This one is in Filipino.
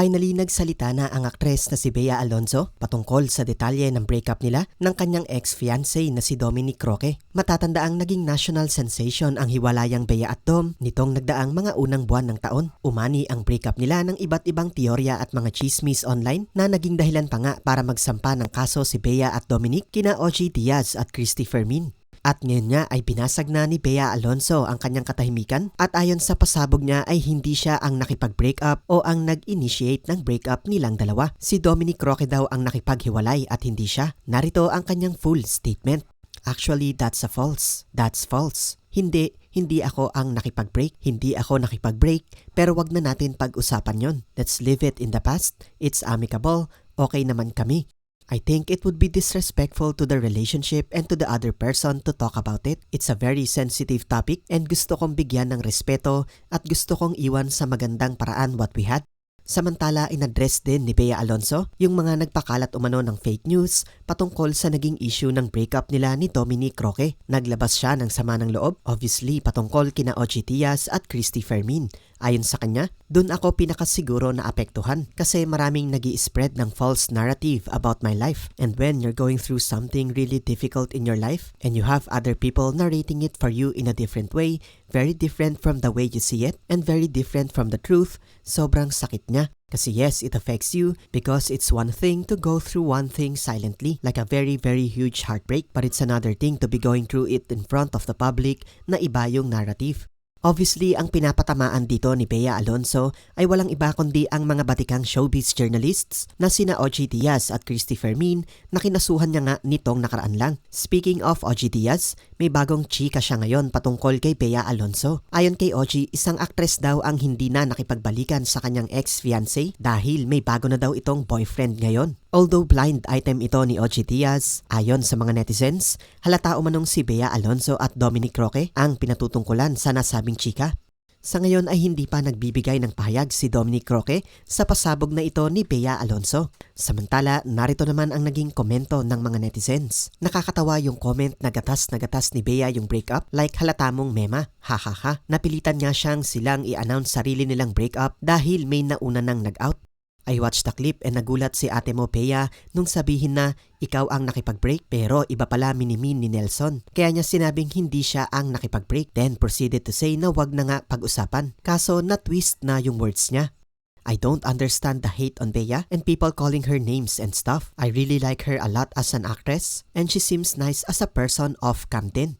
Finally, nagsalita na ang aktres na si Bea Alonzo patungkol sa detalye ng breakup nila ng kanyang ex-fiancé na si Dominic Roque. Matatandaang naging national sensation ang hiwalayang Bea at Dom nitong nagdaang mga unang buwan ng taon. Umani ang breakup nila ng iba't ibang teorya at mga chismis online na naging dahilan pa nga para magsampa ng kaso si Bea at Dominic kina OG Diaz at Christy Fermin. At ngayon nga ay binasag na ni Bea Alonso ang kanyang katahimikan at ayon sa pasabog niya ay hindi siya ang nakipag-break up o ang nag-initiate ng breakup nilang dalawa. Si Dominic Roque daw ang nakipaghiwalay at hindi siya. Narito ang kanyang full statement. Actually, that's a false. That's false. Hindi, hindi ako ang nakipag-break. Hindi ako nakipag-break. Pero wag na natin pag-usapan yon. Let's leave it in the past. It's amicable. Okay naman kami. I think it would be disrespectful to the relationship and to the other person to talk about it. It's a very sensitive topic and gusto kong bigyan ng respeto at gusto kong iwan sa magandang paraan what we had. Samantala, inaddress din ni Bea Alonso yung mga nagpakalat umano ng fake news patungkol sa naging issue ng breakup nila ni Dominic Roque. Naglabas siya ng sama ng loob, obviously patungkol kina Ochi Diaz at Christy Fermin. Ayon sa kanya, dun ako pinakasiguro na apektuhan kasi maraming nag spread ng false narrative about my life. And when you're going through something really difficult in your life and you have other people narrating it for you in a different way, very different from the way you see it and very different from the truth, sobrang sakit niya. Kasi yes, it affects you because it's one thing to go through one thing silently, like a very very huge heartbreak, but it's another thing to be going through it in front of the public na iba yung narrative. Obviously, ang pinapatamaan dito ni Bea Alonso ay walang iba kundi ang mga batikang showbiz journalists na sina OG Diaz at Christy Fermin na kinasuhan niya nga nitong nakaraan lang. Speaking of OG Diaz, may bagong chika siya ngayon patungkol kay Bea Alonso. Ayon kay OG, isang actress daw ang hindi na nakipagbalikan sa kanyang ex-fiancé dahil may bago na daw itong boyfriend ngayon. Although blind item ito ni OG Diaz, ayon sa mga netizens, halata umanong si Bea Alonso at Dominic Roque ang pinatutungkulan sa nasabing chika. Sa ngayon ay hindi pa nagbibigay ng pahayag si Dominic Roque sa pasabog na ito ni Bea Alonso. Samantala, narito naman ang naging komento ng mga netizens. Nakakatawa yung comment na gatas na gatas ni Bea yung breakup like halata mong mema. Hahaha. Napilitan nga siyang silang i-announce sarili nilang breakup dahil may nauna nang nag-out. I watched the clip and nagulat si ate mo Bea nung sabihin na ikaw ang nakipag-break pero iba pala minimin ni Nelson. Kaya niya sinabing hindi siya ang nakipag-break then proceeded to say na wag na nga pag-usapan. Kaso na-twist na yung words niya. I don't understand the hate on Bea and people calling her names and stuff. I really like her a lot as an actress and she seems nice as a person off cam din.